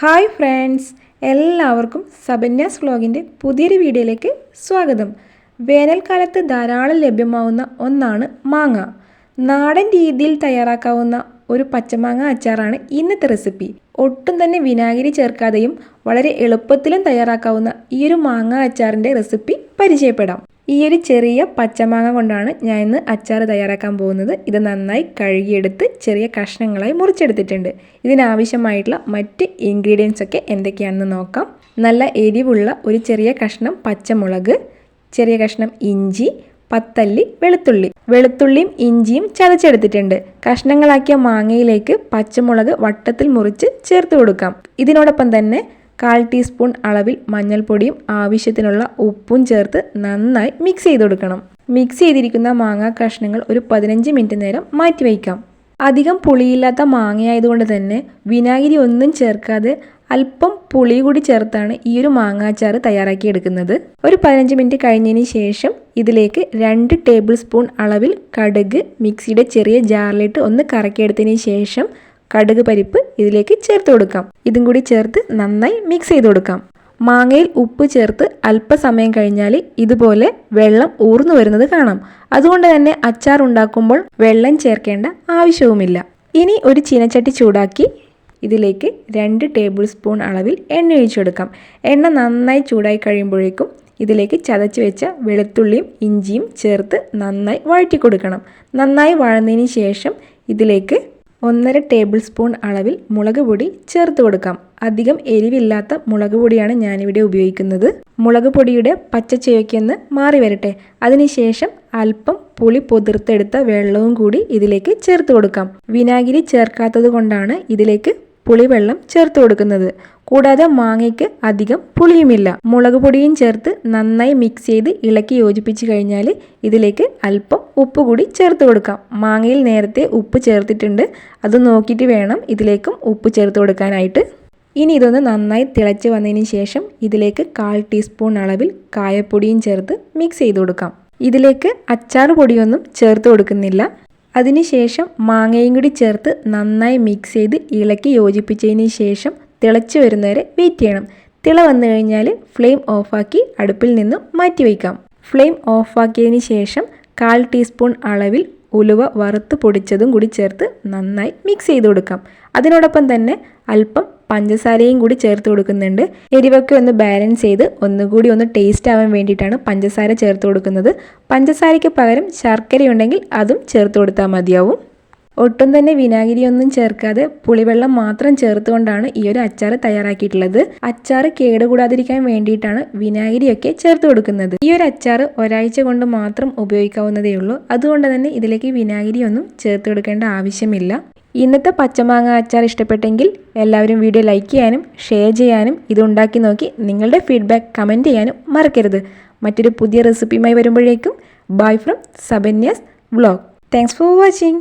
Hi friends എല്ലാവർക്കും സബന്യാസ് വ്ളോഗിന്റെ പുതിയൊരു വീഡിയോയിലേക്ക് സ്വാഗതം. വേനൽക്കാലത്ത് ധാരാളം ലഭ്യമാവുന്ന ഒന്നാണ് മാങ്ങ. നാടൻ രീതിയിൽ തയ്യാറാക്കാവുന്ന ഒരു പച്ചമാങ്ങ അച്ചാറാണ് ഇന്നത്തെ റെസിപ്പി. ഒട്ടും തന്നെ വിനാഗിരി ചേർക്കാതെയും വളരെ എളുപ്പത്തിലും തയ്യാറാക്കാവുന്ന ഈ ഒരു മാങ്ങ അച്ചാറിന്റെ റെസിപ്പി പരിചയപ്പെടാം. ഈ ഒരു ചെറിയ പച്ചമാങ്ങ കൊണ്ടാണ് ഞാൻ ഇന്ന് അച്ചാർ തയ്യാറാക്കാൻ പോകുന്നത്. ഇത് നന്നായി കഴുകിയെടുത്ത് ചെറിയ കഷ്ണങ്ങളായി മുറിച്ചെടുത്തിട്ടുണ്ട്. ഇതിനാവശ്യമായിട്ടുള്ള മറ്റ് ഇൻഗ്രീഡിയൻസ് ഒക്കെ എന്തൊക്കെയാണെന്ന് നോക്കാം. നല്ല എരിവുള്ള ഒരു ചെറിയ കഷ്ണം പച്ചമുളക് ചെറിയ കഷ്ണം ഇഞ്ചി പത്തല്ലി വെളുത്തുള്ളി. വെളുത്തുള്ളിയും ഇഞ്ചിയും ചതച്ചെടുത്തിട്ടുണ്ട്. കഷ്ണങ്ങളാക്കിയ മാങ്ങയിലേക്ക് പച്ചമുളക് വട്ടത്തിൽ മുറിച്ച് ചേർത്ത് കൊടുക്കാം. ഇതിനോടൊപ്പം തന്നെ കാൽ ടീസ്പൂൺ അളവിൽ മഞ്ഞൾപ്പൊടിയും ആവശ്യത്തിനുള്ള ഉപ്പും ചേർത്ത് നന്നായി മിക്സ് ചെയ്ത് കൊടുക്കണം മിക്സ് ചെയ്തിരിക്കുന്ന മാങ്ങ കഷ്ണങ്ങൾ ഒരു പതിനഞ്ച് മിനിറ്റ് നേരം മാറ്റി വയ്ക്കാം. അധികം പുളിയില്ലാത്ത മാങ്ങയായതുകൊണ്ട് തന്നെ വിനാഗിരി ഒന്നും ചേർക്കാതെ അല്പം പുളി കൂടി ചേർത്താണ് ഈ ഒരു മാങ്ങാച്ചാറ് തയ്യാറാക്കി എടുക്കുന്നത്. ഒരു പതിനഞ്ച് മിനിറ്റ് കഴിഞ്ഞതിന് ശേഷം ഇതിലേക്ക് രണ്ട് ടേബിൾ സ്പൂൺ അളവിൽ കടുക് മിക്സിയുടെ ചെറിയ ജാറിലിട്ട് ഒന്ന് കറക്കിയെടുത്തതിന് ശേഷം കടുക് പരിപ്പ് ഇതിലേക്ക് ചേർത്ത് കൊടുക്കാം. ഇതും കൂടി ചേർത്ത് നന്നായി മിക്സ് ചെയ്ത് കൊടുക്കാം. മാങ്ങയിൽ ഉപ്പ് ചേർത്ത് അല്പസമയം കഴിഞ്ഞാൽ ഇതുപോലെ വെള്ളം ഊർന്നു വരുന്നത് കാണാം. അതുകൊണ്ട് തന്നെ അച്ചാർ ഉണ്ടാക്കുമ്പോൾ വെള്ളം ചേർക്കേണ്ട ആവശ്യവുമില്ല. ഇനി ഒരു ചീനച്ചട്ടി ചൂടാക്കി ഇതിലേക്ക് രണ്ട് ടേബിൾ സ്പൂൺ അളവിൽ എണ്ണ ഒഴിച്ചെടുക്കാം എണ്ണ നന്നായി ചൂടായി കഴിയുമ്പോഴേക്കും ഇതിലേക്ക് ചതച്ച് വെച്ച വെളുത്തുള്ളിയും ഇഞ്ചിയും ചേർത്ത് നന്നായി വഴറ്റി കൊടുക്കണം. നന്നായി വഴന്നതിന് ശേഷം ഇതിലേക്ക് ഒന്നര ടേബിൾ സ്പൂൺ അളവിൽ മുളക് പൊടി ചേർത്ത് കൊടുക്കാം. അധികം എരിവില്ലാത്ത മുളക് പൊടിയാണ് ഞാനിവിടെ ഉപയോഗിക്കുന്നത്. മുളക് പൊടിയുടെ പച്ചച്ചയൊക്കെയൊന്ന് മാറി വരട്ടെ. അതിനുശേഷം അല്പം പുളി പൊതിർത്തെടുത്ത വെള്ളവും കൂടി ഇതിലേക്ക് ചേർത്ത് കൊടുക്കാം. വിനാഗിരി ചേർക്കാത്തത് കൊണ്ടാണ് ഇതിലേക്ക് പുളിവെള്ളം ചേർത്ത് കൊടുക്കുന്നത്. കൂടാതെ മാങ്ങയ്ക്ക് അധികം പുളിയുമില്ല. മുളക് പൊടിയും ചേർത്ത് നന്നായി മിക്സ് ചെയ്ത് ഇളക്കി യോജിപ്പിച്ച് കഴിഞ്ഞാൽ ഇതിലേക്ക് അല്പം ഉപ്പ് കൂടി ചേർത്ത് കൊടുക്കാം. മാങ്ങയിൽ നേരത്തെ ഉപ്പ് ചേർത്തിട്ടുണ്ട്. അത് നോക്കിയിട്ട് വേണം ഇതിലേക്കും ഉപ്പ് ചേർത്ത് കൊടുക്കാനായിട്ട്. ഇനി ഇതൊന്ന് നന്നായി തിളച്ച് വന്നതിന് ശേഷം ഇതിലേക്ക് കാൽ ടീസ്പൂൺ അളവിൽ കായപ്പൊടിയും ചേർത്ത് മിക്സ് ചെയ്ത് കൊടുക്കാം. ഇതിലേക്ക് അച്ചാർ പൊടിയൊന്നും ചേർത്ത് കൊടുക്കുന്നില്ല. അതിനുശേഷം മാങ്ങയും കൂടി ചേർത്ത് നന്നായി മിക്സ് ചെയ്ത് ഇളക്കി യോജിപ്പിച്ചതിന് ശേഷം തിളച്ച് വരുന്നവരെ വെയിറ്റ് ചെയ്യണം. തിള വന്നു കഴിഞ്ഞാൽ ഫ്ലെയിം ഓഫാക്കി അടുപ്പിൽ നിന്നും മാറ്റി വയ്ക്കാം. ഫ്ലെയിം ഓഫാക്കിയതിന് ശേഷം കാൽ ടീസ്പൂൺ അളവിൽ ഉലുവ വറുത്ത് പൊടിച്ചതും കൂടി ചേർത്ത് നന്നായി മിക്സ് ചെയ്ത് കൊടുക്കാം. അതിനോടൊപ്പം തന്നെ അല്പം പഞ്ചസാരയും കൂടി ചേർത്ത് കൊടുക്കുന്നുണ്ട്. എരിവൊക്കെ ഒന്ന് ബാലൻസ് ചെയ്ത് ഒന്നുകൂടി ഒന്ന് ടേസ്റ്റ് ആവാൻ വേണ്ടിയിട്ടാണ് പഞ്ചസാര ചേർത്ത് കൊടുക്കുന്നത്. പഞ്ചസാരയ്ക്ക് പകരം ശർക്കരയുണ്ടെങ്കിൽ അതും ചേർത്ത് കൊടുത്താൽ മതിയാവും. ഒട്ടും തന്നെ വിനാഗിരിയൊന്നും ചേർക്കാതെ പുളിവെള്ളം മാത്രം ചേർത്തുകൊണ്ടാണ് ഈ ഒരു അച്ചാർ തയ്യാറാക്കിയിട്ടുള്ളത്. അച്ചാർ കേടുകൂടാതിരിക്കാൻ വേണ്ടിയിട്ടാണ് വിനാഗിരിയൊക്കെ ചേർത്ത് കൊടുക്കുന്നത്. ഈ ഒരു അച്ചാർ ഒരാഴ്ച കൊണ്ട് മാത്രം ഉപയോഗിക്കാവുന്നതേ ഉള്ളൂ അതുകൊണ്ട് തന്നെ ഇതിലേക്ക് വിനാഗിരിയൊന്നും ചേർത്ത് കൊടുക്കേണ്ട ആവശ്യമില്ല. ഇന്നത്തെ പച്ചമാങ്ങ അച്ചാർ ഇഷ്ടപ്പെട്ടെങ്കിൽ എല്ലാവരും വീഡിയോ ലൈക്ക് ചെയ്യാനും ഷെയർ ചെയ്യാനും ഇതുണ്ടാക്കി നോക്കി നിങ്ങളുടെ ഫീഡ്ബാക്ക് കമന്റ് ചെയ്യാനും മറക്കരുത്. മറ്റൊരു പുതിയ റെസിപ്പിയുമായി വരുമ്പോഴേക്കും. ബൈ ഫ്രം സബന്യാസ് വ്ളോഗ് താങ്ക്സ് ഫോർ വാച്ചിങ്